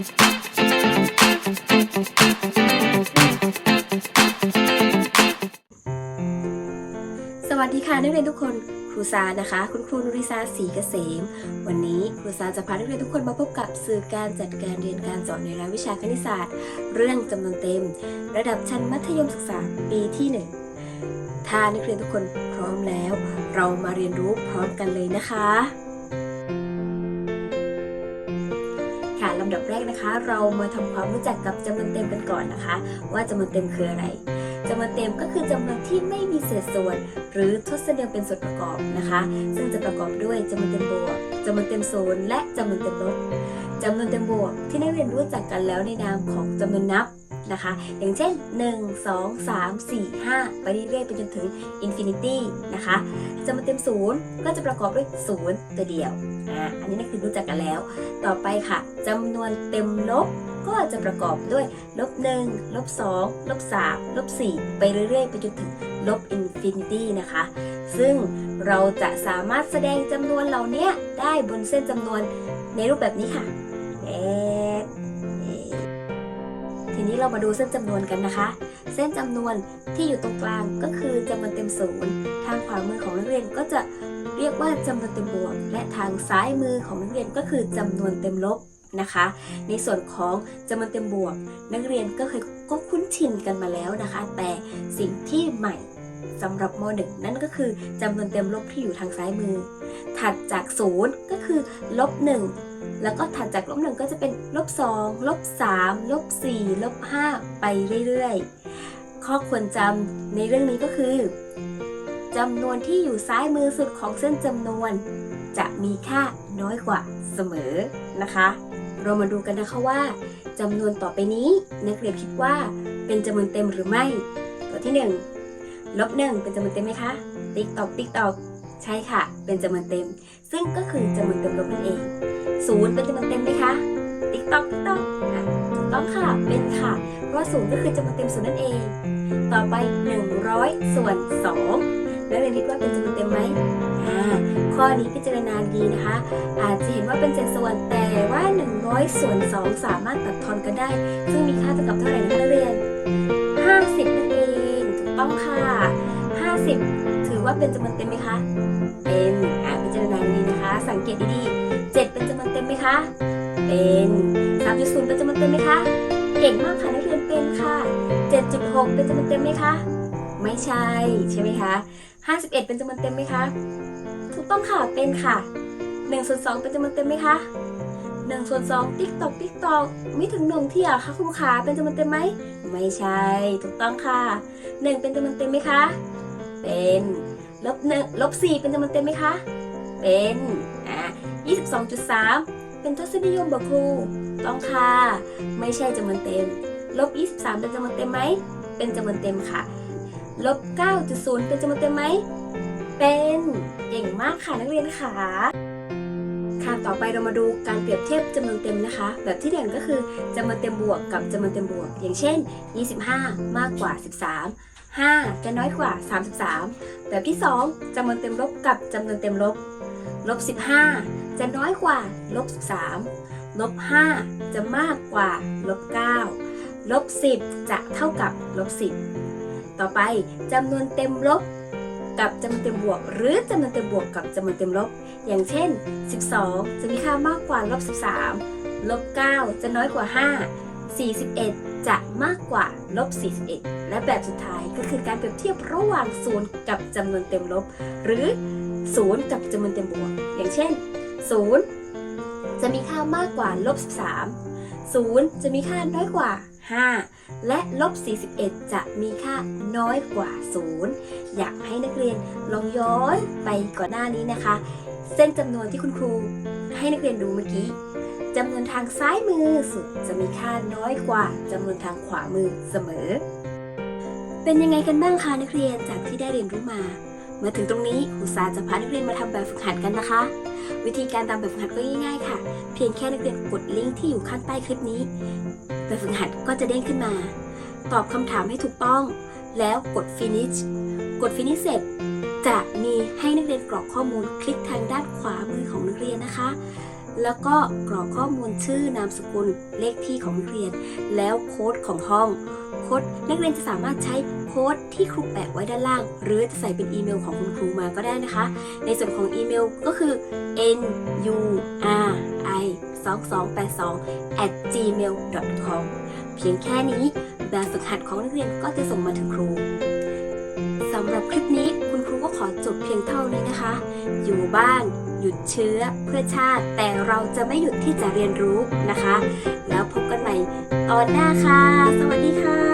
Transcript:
สวัสดีค่ะนักเรียนทุกคนครูซานะคะ คุณครูนุริซาศรีเกษม วันนี้ครูซาจะพานักเรียนทุกคนมาพบกับสื่อการจัดการเรียนการสอนในรายวิชาคณิตศาสตร์ เรื่องจำนวนเต็ม ระดับชั้นมัธยมศึกษาปีที่หนึ่งถ้านักเรียนทุกคนพร้อมแล้ว เรามาเรียนรู้พร้อมกันเลยนะคะ ดับแรกนะคะ เรามาทำความรู้จักกับจำนวนเต็มกันก่อนนะคะ ว่าจำนวนเต็มคืออะไรจำนวนเต็มก็คือจำนวนที่ไม่มีเศษส่วน หรือทศนิยมเป็นส่วนประกอบนะคะ ซึ่งจะประกอบด้วยจำนวนเต็มบวกจำนวนเต็มศูนย์และจำนวนเต็มลบจำนวนเต็มบวกที่นักเรียนรู้จักกันแล้วในนามของจำนวนนับนะคะ อย่างเช่น 1 2 3 4 5 ไปเรื่อยๆไปจนถึงอินฟินิตี้นะคะ จำนวนเต็มศูนย์ก็จะประกอบด้วยศูนย์ตัวเดียวอ่าอันนี้นักเรียนรู้จักกันแล้ว ต่อไปค่ะจำนวนเต็มลบก็จะประกอบด้วยลบ1ลบ2ลบ3ลบ4ไปเรื่อยๆ ไปจนถึงลบอินฟินิตี้นะคะ ซึ่งเราจะสามารถแสดงจำนวนเหล่านี้ได้บนเส้นจำนวนในรูปแบบนี้ค่ะเอ๊ะทีนี้เรามาดูเส้นจำนวนกันนะคะ เส้นจำนวนที่อยู่ตรงกลางก็คือจำนวนเต็มศูนย์ทางขวามือของนักเรียนก็จะเรียกว่าจำนวนเต็มบวก และทางซ้ายมือของนักเรียนก็คือจำนวนเต็มลบนะคะ ในส่วนของจำนวนเต็มบวก นักเรียนก็เคยก็คุ้นชินกันมาแล้วนะคะ แต่สิ่งที่ใหม่สำหรับม .1 นั่นก็คือจำนวนเต็มลบที่อยู่ทางซ้ายมือ ถัดจากศูนย์ก็คือลบ 1 แล้วก็ถัดจากลบ 1 ก็จะเป็นลบ 2 ลบ 3 ลบ 4 ลบ 5 ไปเรื่อยๆ ข้อควรจำในเรื่องนี้ก็คือจำนวนที่อยู่ซ้ายมือสุดของเส้นจำนวน จะมีค่าน้อยกว่าเสมอนะคะ เรามาดูกันนะคะว่าจำนวนต่อไปนี้นักเรียนคิดว่าเป็นจำนวนเต็มหรือไม่ ตัวที่1ลบหนึ่งเป็นจำนวนเต็มไหมคะ ติ๊กตอกติ๊กตอกใช่ค่ะ เป็นจำนวนเต็ม ซึ่งก็คือจำนวนเต็มลบนั่นเองศูนย์เป็นจำนวนเต็มไหมคะ ติ๊กตอกติ๊กตอกอะถูกต้องค่ะ เป็นค่ะ เพราะว่าศูนย์ก็คือจำนวนเต็มศูนย์นั่นเอง ต่อไป 100 ส่วน2นักเรียนคิดว่าเป็นจำนวนเต็มไหมอ่าข้อนี้พิจารณาดีนะคะ อาจจะเห็นว่าเป็นเศษส่วนแต่ว่า 100 ส่วน 2 สามารถตัดทอนกันได้ ซึ่งมีค่าเท่ากับเท่าไหร่คะนักเรียน 50 นั่นเองถูกต้องค่ะ 50 ถือว่าเป็นจำนวนเต็มไหมคะ เป็นอ่าพิจารณาดีนะคะ สังเกตดีๆ 7 เป็นจำนวนเต็มไหมคะ เป็น3.0เป็นจำนวนเต็มไหมคะ เก่งมากค่ะนักเรียนเป็นค่ะ 7.6 เป็นจำนวนเต็มไหมคะ ไม่ใช่ใช่ไหมคะ 51 เป็นจำนวนเต็มไหมคะ ถูกต้องค่ะเป็นค่ะ1ส่วน2เป็นจำนวนเต็มไหมคะ1ส่วน2ติ๊กตอกติ๊กตอกไม่ถึงหนึ่งเที่อะคะคุณลูกค้าเป็นจำนวนเต็มไหมไม่ใช่ถูกต้องค่ะ 1 เป็นจำนวนเต็มไหมคะ เป็นลบหนึ่งลบ4เป็นจำนวนเต็มไหมคะ เป็นอะ22.3 เป็นทศนิยมบอกครู ต้องค่ะ ไม่ใช่จำนวนเต็ม ลบ 23 เป็นจำนวนเต็มไหม เป็นจำนวนเต็มค่ะ ลบ 9.0 เป็นจำนวนเต็มไหม เป็น เก่งมากค่ะนักเรียนค่ะ ค่ะ ต่อไปเรามาดูการเปรียบเทียบจำนวนเต็มนะคะ แบบที่หนึ่งก็คือจำนวนเต็มบวกกับจำนวนเต็มบวก อย่างเช่น 25 มากกว่า 13 5 จะน้อยกว่า 33 แบบที่ 2จำนวนเต็มลบกับจำนวนเต็มลบ ลบ 15 จะน้อยกว่าลบ13ลบ5จะมากกว่าลบ9ลบ10 จะเท่ากับลบ10 ต่อไปจำนวนเต็มลบ กับจำนวนเต็มบวก หรือจำนวนเต็มบวกกับจำนวนเต็มลบ อย่างเช่น 12 จะมีค่ามากกว่าลบ13ลบ9จะน้อยกว่า 5 41 จะมากกว่าลบ41 และแบบสุดท้ายก็คือการเปรียบเทียบระหว่างศูนย์กับจำนวนเต็มลบ หรือศูนย์กับจำนวนเต็มบวก อย่างเช่น 0 จะมีค่ามากกว่าลบ13 0 จะมีค่าน้อยกว่า 5 และลบ 41 จะมีค่าน้อยกว่า 0 อยากให้นักเรียนลองย้อนไปก่อนหน้านี้นะคะ เส้นจำนวนที่คุณครูให้นักเรียนดูเมื่อกี้จำนวนทางซ้ายมือสุดจะมีค่าน้อยกว่าจำนวนทางขวามือเสมอ เป็นยังไงกันบ้างคะนักเรียนจากที่ได้เรียนรู้มา มาถึงตรงนี้ครูซาจะพานักเรียนมาทำแบบฝึกหัดกันนะคะ วิธีการทำแบบฝึกหัดก็ง่ายๆค่ะ เพียงแค่นักเรียนกดลิงก์ที่อยู่ข้างใต้คลิปนี้แบบฝึกหัดก็จะเด้งขึ้นมา ตอบคำถามให้ถูกต้อง แล้วกด finish กด finish เสร็จจะมีให้นักเรียนกรอกข้อมูลคลิกทางด้านขวามือของนักเรียนนะคะ แล้วก็กรอกข้อมูลชื่อนามสกุลเลขที่ของนักเรียน แล้วโค้ดของห้องโค้ดนักเรียนจะสามารถใช้โค้ดที่ครูแปะไว้ด้านล่าง หรือจะใส่เป็นอีเมลของคุณครูมาก็ได้นะคะ ในส่วนของอีเมลก็คือ n u r i 2 2 8 2 at gmail com เพียงแค่นี้แบบฝึกหัดของนักเรียนก็จะส่งมาถึงครูสำหรับคลิปนี้คุณครูก็ขอจบเพียงเท่านี้นะคะ อยู่บ้าน หยุดเชื้อเพื่อชาติ แต่เราจะไม่หยุดที่จะเรียนรู้นะคะ แล้วพบกันใหม่ตอนหน้าค่ะ สวัสดีค่ะ